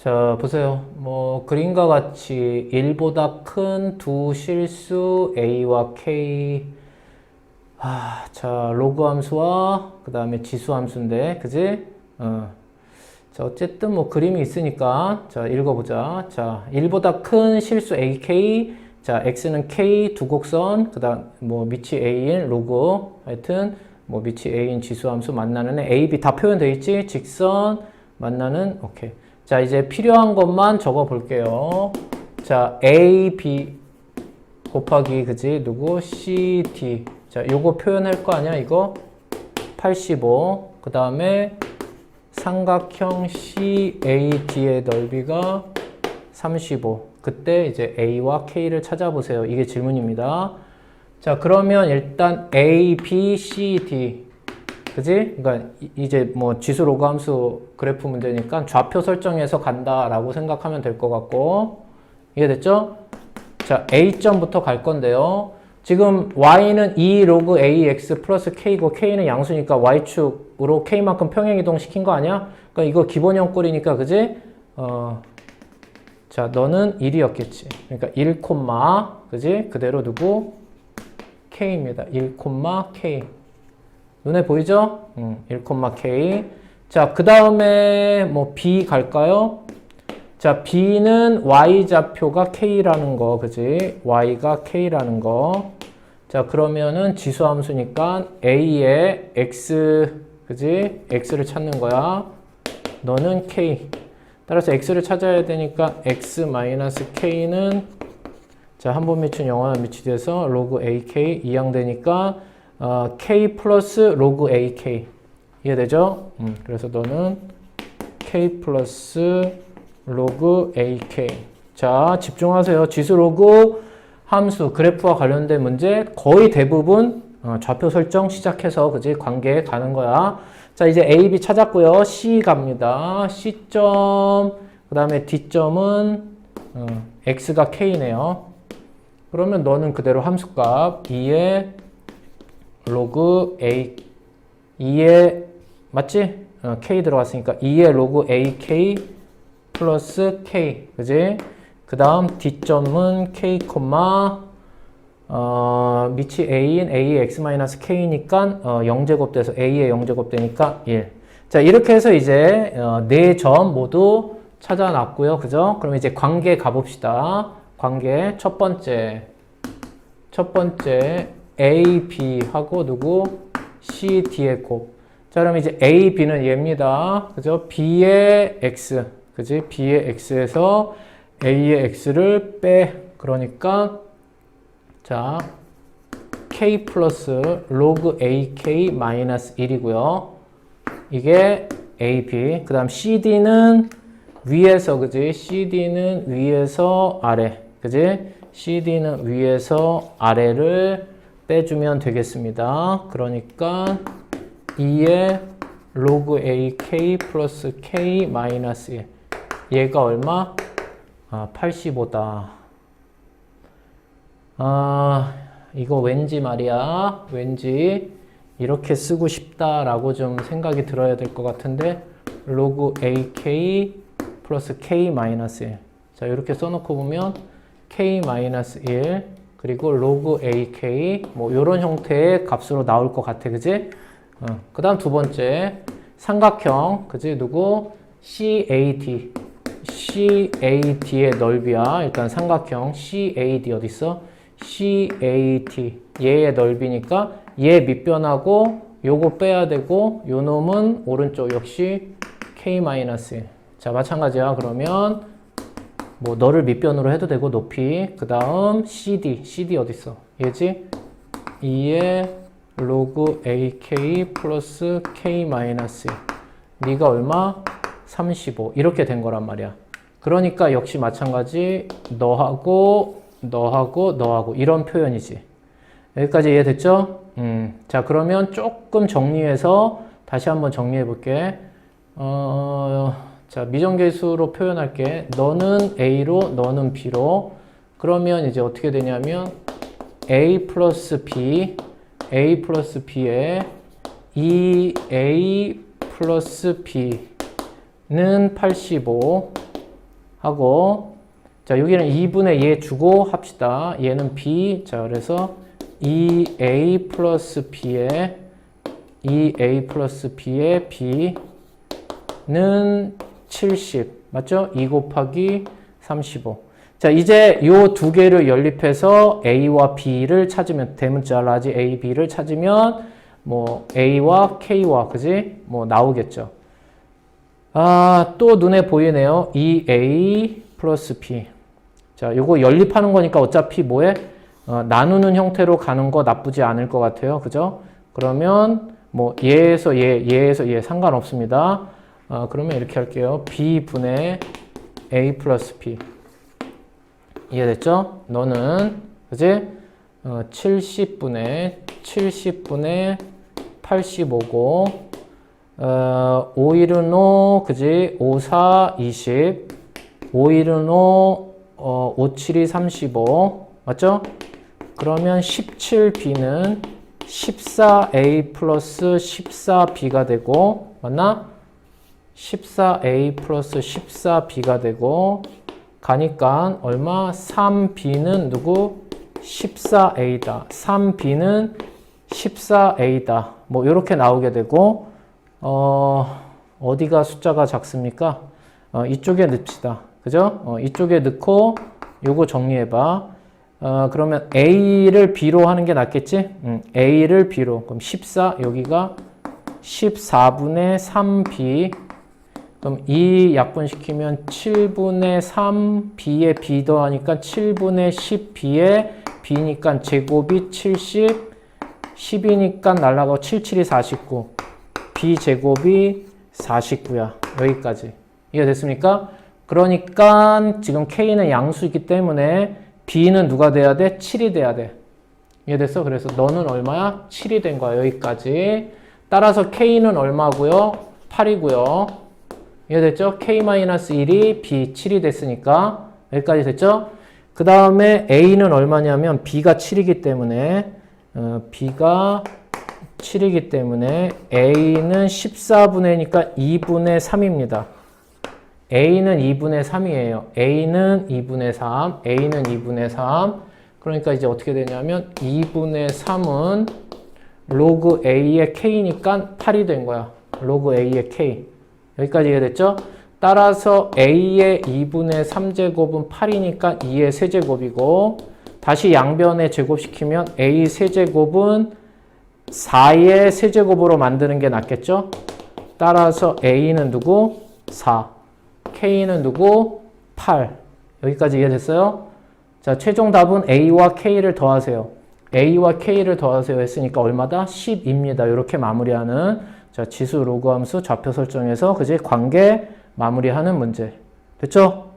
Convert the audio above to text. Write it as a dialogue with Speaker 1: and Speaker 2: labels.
Speaker 1: 자, 보세요. 뭐, 그림과 같이 1보다 큰 두 실수 A와 K. 아, 자, 로그 함수와 그 다음에 지수 함수인데, 그지? 어. 자, 어쨌든 뭐 그림이 있으니까, 자, 읽어보자. 자, 1보다 큰 실수 AK. 자, X는 K 두 곡선, 그 다음 뭐 밑이 A인 로그. 하여튼, 뭐 밑이 A인 지수 함수 만나는 애 A, B 다 표현되어 있지? 직선 만나는, 오케이. 자, 이제 필요한 것만 적어 볼게요. 자, A, B 곱하기, 그지? 누구? C, D. 자, 요거 표현할 거 아니야, 이거? 85. 그 다음에 삼각형 CAD의 넓이가 35. 그때 이제 A와 K를 찾아보세요. 이게 질문입니다. 자, 그러면 일단 A, B, C, D. 그지? 그러니까 이- 이제 뭐 지수 로그 함수 그래프 문제니까 좌표 설정해서 간다라고 생각하면 될 것 같고 이해됐죠? 자, A점부터 갈 건데요. 지금 Y는 2 로그 AX 플러스 K고 K는 양수니까 Y축으로 K만큼 평행이동 시킨 거 아니야? 그러니까 이거 기본형 꼴이니까 그지? 어, 자, 너는 1이었겠지. 그러니까 1, 그지? 그대로 두고 K입니다. 1, K. 눈에 보이죠? 음, 1, K. 자, 그 다음에 뭐 B 갈까요? 자, B는 Y좌표가 K라는 거, 그지? Y가 K라는 거. 자, 그러면은 지수함수니까 A에 X, 그지? X를 찾는 거야. 너는 K. 따라서 X를 찾아야 되니까 X-K는 자, 한 번 미춘 영원한 미치 돼서 로그 AK 이항되니까 어, K 플러스 로그 AK 이해되죠? 음, 그래서 너는 K 플러스 로그 AK 자 집중하세요. 지수 로그 함수 그래프와 관련된 문제 거의 대부분 어, 좌표 설정 시작해서 그지? 관계에 가는 거야. 자 이제 A, B 찾았고요. C 갑니다. C점 그 다음에 D점은 어, X가 K네요. 그러면 너는 그대로 함수값 2의 로그 A 2의 맞지? 어, K 들어갔으니까 2의 로그 AK 플러스 K 그지? 그 다음 D점은 K, 어, 밑이 A인 AX-K니까 어, 0제곱 돼서 A의 0제곱 되니까 1. 자 이렇게 해서 이제 어, 네점 모두 찾아놨고요. 그죠? 그럼 이제 관계 가봅시다. 관계 첫 번째 첫 번째 A, B 하고 누구? C, D의 곱. 자, 그럼 이제 A, B는 얘입니다. 그죠? B의 X. 그지? B의 X에서 A의 X를 빼. 그러니까, 자, K 플러스 로그 AK 마이너스 1이고요. 이게 AB. 그 다음 CD는 위에서, 그지? CD는 위에서 아래. 그지? CD는 위에서 아래를 빼주면 되겠습니다. 그러니까 2의 로그 AK 플러스 K 마이너스 1. 얘가 얼마? 아, 85다. 아, 이거 왠지 말이야. 왠지 이렇게 쓰고 싶다라고 좀 생각이 들어야 될 것 같은데 로그 AK 플러스 K 마이너스 1. 자, 이렇게 써놓고 보면 K-1 그리고 로그 AK 뭐 이런 형태의 값으로 나올 것 같아 그지? 어. 그 다음 두 번째 삼각형 그지? 누구? CAD CAD의 넓이야 일단 삼각형 CAD 어디 있어? CAD 얘의 넓이니까 얘 밑변하고 요거 빼야 되고 요 놈은 오른쪽 역시 K-1 자 마찬가지야 그러면 뭐 너를 밑변으로 해도 되고 높이. 그 다음 CD CD 어디 있어 얘지? 2의 로그 AK 플러스 K 마이너스 네가 얼마? 35 이렇게 된 거란 말이야. 그러니까 역시 마찬가지 너하고 너하고 너하고 이런 표현이지. 여기까지 이해됐죠? 음, 자 그러면 조금 정리해서 다시 한번 정리해 볼게. 어, 자, 미정계수로 표현할게. 너는 A로, 너는 B로. 그러면 이제 어떻게 되냐면 A 플러스 B, A 플러스 B에 2A 플러스 B는 85. 하고 자 여기는 2분의 얘 주고 합시다. 얘는 b 자 그래서 2a 플러스 b에 2a 플러스 b의 b는 70 맞죠? 2 곱하기 35 자, 이제 요 두 개를 연립해서 A와 B를 찾으면 대문자 라지 A, B를 찾으면 뭐 A와 K와 그지? 뭐 나오겠죠. 아, 또 눈에 보이네요. 2A 플러스 B. 자, 요거 연립하는 거니까 어차피 뭐에 어, 나누는 형태로 가는 거 나쁘지 않을 것 같아요. 그죠? 그러면 뭐 얘에서 얘, 얘에서 얘 상관없습니다. 어, 그러면 이렇게 할게요. B분의 A 플러스 B. 이해됐죠? 너는 그지? 어, 70분의 70분의 85고 어, 5일은 5 그지? 5, 4, 20 5일은 5 어, 5, 7이 35 맞죠? 그러면 17b는 14a 플러스 14b가 되고 맞나? 14a 플러스 14b가 되고 가니까 얼마? 3b는 누구? 14a다. 3b는 14a다. 뭐 이렇게 나오게 되고 어, 어디가 숫자가 작습니까? 어, 이쪽에 넣읍시다. 그죠? 어, 이쪽에 넣고 요거 정리해봐. 어, 그러면 a를 b로 하는 게 낫겠지? 음, a를 b로. 그럼 14 여기가 14분의 3b 그럼 2 약분시키면 7분의 3 b에 b 더하니까 7분의 10 b에 b니까 제곱이 70 10이니까 날라가고 7, 7이 49 b 제곱이 49야 여기까지 이해됐습니까? 그러니까 지금 k는 양수이기 때문에 b는 누가 돼야 돼? 7이 돼야 돼 이해됐어? 그래서 너는 얼마야? 7이 된 거야 여기까지 따라서 k는 얼마고요? 8이고요 이해됐죠? k-1이 b 7이 됐으니까 여기까지 됐죠? 그 다음에 a는 얼마냐면 b가 7이기 때문에 어, b가 7이기 때문에 a는 14분의니까 2분의 3입니다. a는 2분의 3이에요. a는 2분의 3, a는 2분의 3. 그러니까 이제 어떻게 되냐면 2분의 3은 로그 a의 k니까 8이 된 거야. 로그 a의 k. 여기까지 이해됐죠? 따라서 a의 2분의 3제곱은 8이니까 2의 세제곱이고 다시 양변에 제곱시키면 a 세제곱은 4의 세제곱으로 만드는 게 낫겠죠? 따라서 a는 누구? 4. k는 누구? 8. 여기까지 이해됐어요? 자, 최종 답은 a와 k를 더하세요. a와 k를 더하세요 했으니까 얼마다? 10입니다. 이렇게 마무리하는 자, 지수 로그 함수 좌표 설정해서 그지 관계 마무리하는 문제. 됐죠?